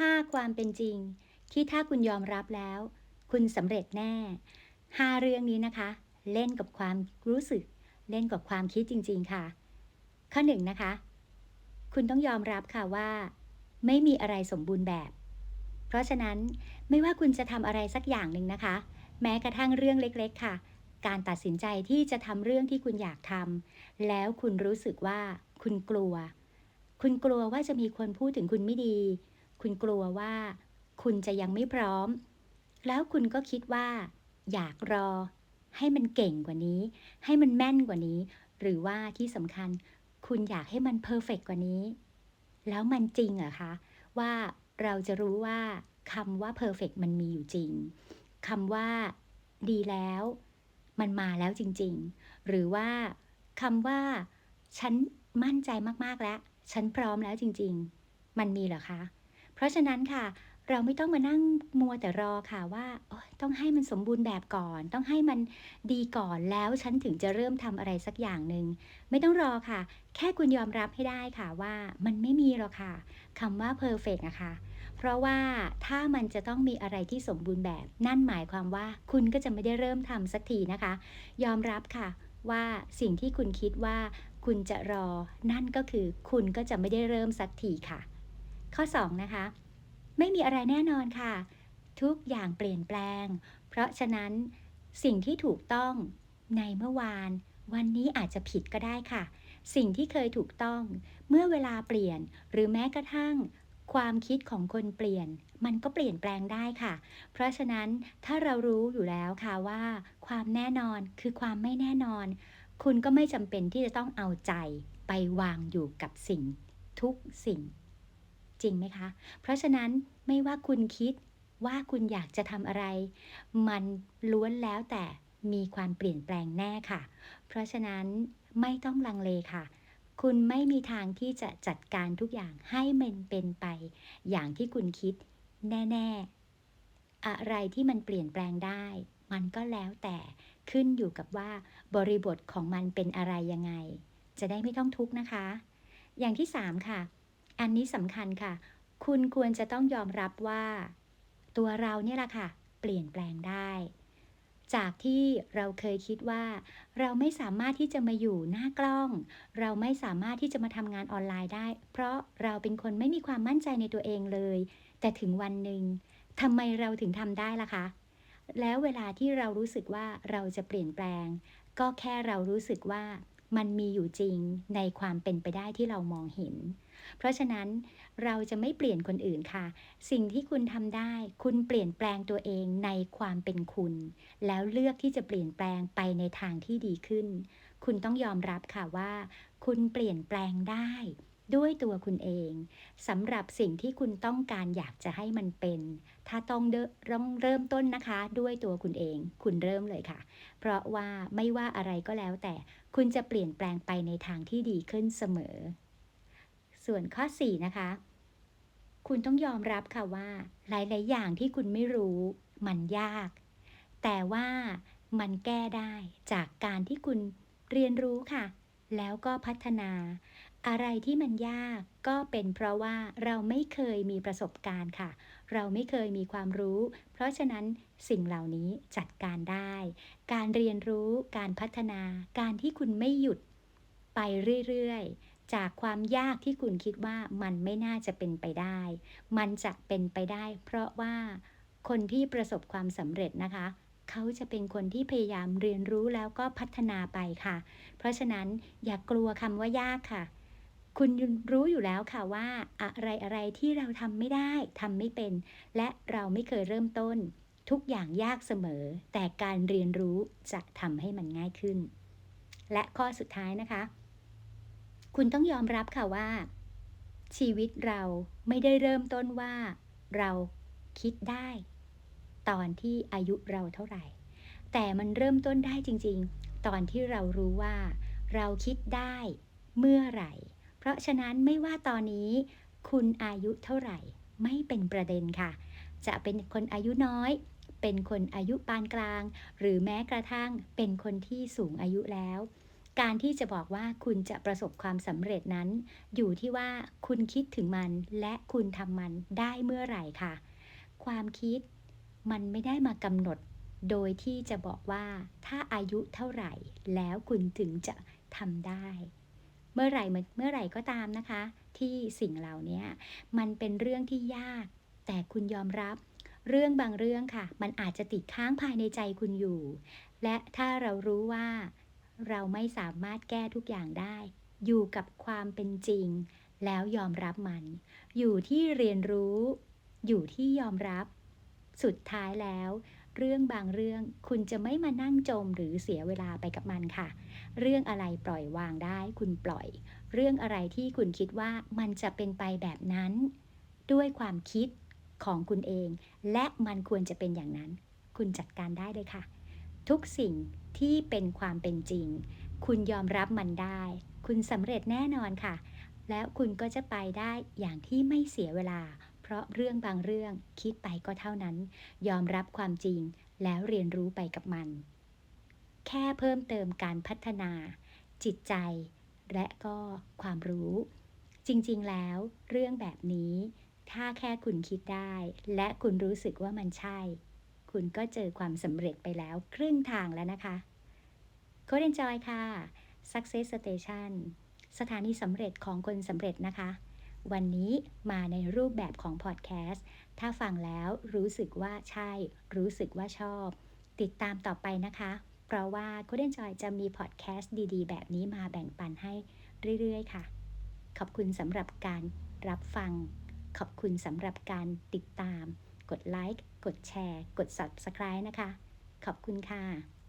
5 ความเป็นจริง ที่ถ้าคุณยอมรับแล้ว คุณสำเร็จแน่ 5 เรื่องนี้นะคะ เล่นกับความรู้สึก เล่นกับความคิดจริง ๆ ค่ะ ข้อหนึ่งนะคะ คุณต้องยอมรับค่ะว่า ไม่มีอะไรสมบูรณ์แบบ เพราะฉะนั้นไม่ว่าคุณจะทำอะไรสักอย่างหนึ่งนะคะ แม้กระทั่งเรื่องเล็ก ๆ ค่ะ การตัดสินใจที่จะทำเรื่องที่คุณอยากทำแล้วคุณรู้สึกว่าคุณกลัว คุณกลัวว่าจะมีคนพูดถึงคุณไม่ดี คุณกลัวว่า คุณจะยังไม่พร้อม แล้วคุณก็คิดว่า อยากรอ ให้มันเก่งกว่านี้ ให้มันแม่นกว่านี้ หรือว่าที่สำคัญ คุณอยากให้มันเพอร์เฟกกว่านี้ แล้วมันจริงเหรอคะ ว่าเราจะรู้ว่าคำว่าเพอร์เฟกมันมีอยู่จริงคำว่าดีแล้ว มันมาแล้วจริง ๆ หรือว่าคำว่า ฉันมั่นใจมาก ๆ แล้ว ฉันพร้อมแล้วจริง ๆ มันมีเหรอคะ เพราะฉะนั้นค่ะ เราไม่ต้องมานั่งมัวแต่รอค่ะว่าต้องให้มันสมบูรณ์แบบก่อน ต้องให้มันดีก่อนแล้วฉันถึงจะเริ่มทำอะไรสักอย่างหนึ่งไม่ต้องรอค่ะ แค่คุณยอมรับให้ได้ค่ะว่ามันไม่มีหรอกค่ะคำว่า perfect นะคะเพราะว่าถ้ามันจะต้องมีอะไรที่สมบูรณ์แบบ นั่นหมายความว่าคุณก็จะไม่ได้เริ่มทำสักทีนะคะ ยอมรับค่ะว่าสิ่งที่คุณคิดว่าคุณจะรอ นั่นก็คือคุณก็จะไม่ได้เริ่มสักทีค่ะ ข้อ 2 นะคะ ไม่มีอะไรแน่นอนค่ะ ทุกอย่างเปลี่ยนแปลง เพราะฉะนั้นสิ่งที่ถูกต้องในเมื่อวาน วันนี้อาจจะผิดก็ได้ค่ะ สิ่งที่เคยถูกต้อง เมื่อเวลาเปลี่ยน หรือแม้กระทั่ง ความคิดของคนเปลี่ยน มันก็เปลี่ยนแปลงได้ค่ะ เพราะฉะนั้นถ้าเรารู้อยู่แล้วค่ะว่า ความแน่นอนคือความไม่แน่นอน คุณก็ไม่จำเป็นที่จะต้องเอาใจไปวางอยู่กับสิ่งทุกสิ่ง จริงไหมคะ เพราะฉะนั้นไม่ว่าคุณคิดว่าคุณอยากจะทำอะไร มันล้วนแล้วแต่มีความเปลี่ยนแปลงแน่ค่ะ เพราะฉะนั้นไม่ต้องลังเลค่ะ คุณไม่มีทางที่จะจัดการทุกอย่างให้มันเป็นไป อย่างที่คุณคิดแน่ ๆ อะไรที่มันเปลี่ยนแปลงได้ มันก็แล้วแต่ขึ้นอยู่กับว่าบริบทของมันเป็นอะไรยังไง จะได้ไม่ต้องทุกข์นะคะ อย่างที่ 3 ค่ะ อันนี้สำคัญค่ะ คุณควรจะต้องยอมรับว่า ตัวเราเนี่ยแหละค่ะ เปลี่ยนแปลงได้ จากที่เราเคยคิดว่า เราไม่สามารถที่จะมาอยู่หน้ากล้อง เราไม่สามารถที่จะมาทำงานออนไลน์ได้ เพราะเราเป็นคนไม่มีความมั่นใจในตัวเองเลย แต่ถึงวันหนึ่งทำไมเราถึงทำได้ล่ะคะ แล้วเวลาที่เรารู้สึกว่าเราจะเปลี่ยนแปลง ก็แค่เรารู้สึกว่า มันมีอยู่จริงในความเป็นไปได้ที่เรามองเห็น เพราะฉะนั้นเราจะไม่เปลี่ยนคนอื่นค่ะ สิ่งที่คุณทำได้ คุณเปลี่ยนแปลงตัวเองในความเป็นคุณ แล้วเลือกที่จะเปลี่ยนแปลงไปในทางที่ดีขึ้น คุณต้องยอมรับค่ะว่า คุณเปลี่ยนแปลงได้ ด้วยตัวคุณเองสำหรับสิ่งที่คุณต้องการอยากจะให้มันเป็น ถ้าต้องเริ่มเริ่มต้นนะคะ ด้วยตัวคุณเอง คุณเริ่มเลยค่ะ เพราะว่าไม่ว่าอะไรก็แล้วแต่คุณจะเปลี่ยนแปลงไปในทางที่ดีขึ้นเสมอ ส่วนข้อ 4 นะคะ คุณต้องยอมรับค่ะว่า หลาย ๆ อย่างที่คุณไม่รู้ มันยาก แต่ว่ามันแก้ได้จากการที่คุณเรียนรู้ค่ะ แล้วก็พัฒนา อะไรที่มันยากก็เป็นเพราะว่าเราไม่เคยมีประสบการณ์ค่ะ เราไม่เคยมีความรู้ เพราะฉะนั้นสิ่งเหล่านี้จัดการได้ การเรียนรู้ การพัฒนา การที่คุณไม่หยุดไปเรื่อยๆ จากความยากที่คุณคิดว่ามันไม่น่าจะเป็นไปได้ มันจะเป็นไปได้ เพราะว่าคนที่ประสบความสำเร็จนะคะเขาจะเป็นคนที่พยายามเรียนรู้แล้วก็พัฒนาไปค่ะ เพราะฉะนั้นอย่ากลัวคำว่ายากค่ะ คุณรู้อยู่แล้วค่ะว่าอะไรอะไรที่เราทำไม่ได้ทำไม่เป็น และเราไม่เคยเริ่มต้น ทุกอย่างยากเสมอ แต่การเรียนรู้จะทำให้มันง่ายขึ้น และข้อสุดท้ายนะคะ คุณต้องยอมรับค่ะว่า ชีวิตเราไม่ได้เริ่มต้นว่า เราคิดได้ ตอนที่อายุเราเท่าไหร่ แต่มันเริ่มต้นได้จริง ๆ ตอนที่เรารู้ว่า เราคิดได้เมื่อไหร่ เพราะฉะนั้นไม่ว่าตอนนี้คุณอายุเท่าไหร่ไม่เป็นประเด็นค่ะ จะเป็นคนอายุน้อย เป็นคนอายุปานกลาง หรือแม้กระทั่งเป็นคนที่สูงอายุแล้ว การที่จะบอกว่าคุณจะประสบความสำเร็จนั้น อยู่ที่ว่าคุณคิดถึงมันและคุณทำมันได้เมื่อไหร่ค่ะ ความคิดมันไม่ได้มากำหนด โดยที่จะบอกว่าถ้าอายุเท่าไหร่ แล้วคุณถึงจะทำได้ มื่อไหร่เมื่อไหร่ก็ตามนะคะ ที่สิ่งเหล่านี้มันเป็นเรื่องที่ยาก แต่คุณยอมรับเรื่องบางเรื่องค่ะ มันอาจจะติดค้างภายในใจคุณอยู่ และถ้าเรารู้ว่าเราไม่สามารถแก้ทุกอย่างได้ อยู่กับความเป็นจริง แล้วยอมรับมัน อยู่ที่เรียนรู้ อยู่ที่ยอมรับ สุดท้ายแล้ว เรื่องบางเรื่องคุณจะไม่มานั่งจมหรือเสียเวลาไปกับมันค่ะ เรื่องอะไรปล่อยวางได้คุณปล่อย เรื่องอะไรที่คุณคิดว่ามันจะเป็นไปแบบนั้น ด้วยความคิดของคุณเอง และมันควรจะเป็นอย่างนั้น คุณจัดการได้เลยค่ะ ทุกสิ่งที่เป็นความเป็นจริง คุณยอมรับมันได้ คุณสำเร็จแน่นอนค่ะ แล้วคุณก็จะไปได้อย่างที่ไม่เสียเวลา ราะเรื่องบางเรื่องคิดไปก็เท่านั้น ยอมรับความจริงแล้วเรียนรู้ไปกับมัน แค่เพิ่มเติมการพัฒนา จิตใจ และก็ความรู้ จริงๆแล้ว เรื่องแบบนี้ ถ้าแค่คุณคิดได้ และคุณรู้สึกว่ามันใช่ คุณก็เจอความสำเร็จไปแล้วครึ่งทางแล้วนะคะโคดเอนจอยค่ะ Success Station สถานีสำเร็จของคนสำเร็จนะคะ วันนี้มาในรูปแบบของพอดแคสต์ ถ้าฟังแล้วรู้สึกว่าใช่ รู้สึกว่าชอบ ติดตามต่อไปนะคะ เพราะว่า c o d e n Joy จะมีพอดแคสต์ดีๆ แบบนี้มาแบ่งปันให้เรื่อยๆ ค่ะ ขอบคุณสำหรับการรับฟัง ขอบคุณสำหรับการติดตาม กดไลค์ กดแชร์ กด Subscribe นะคะ ขอบคุณค่ะ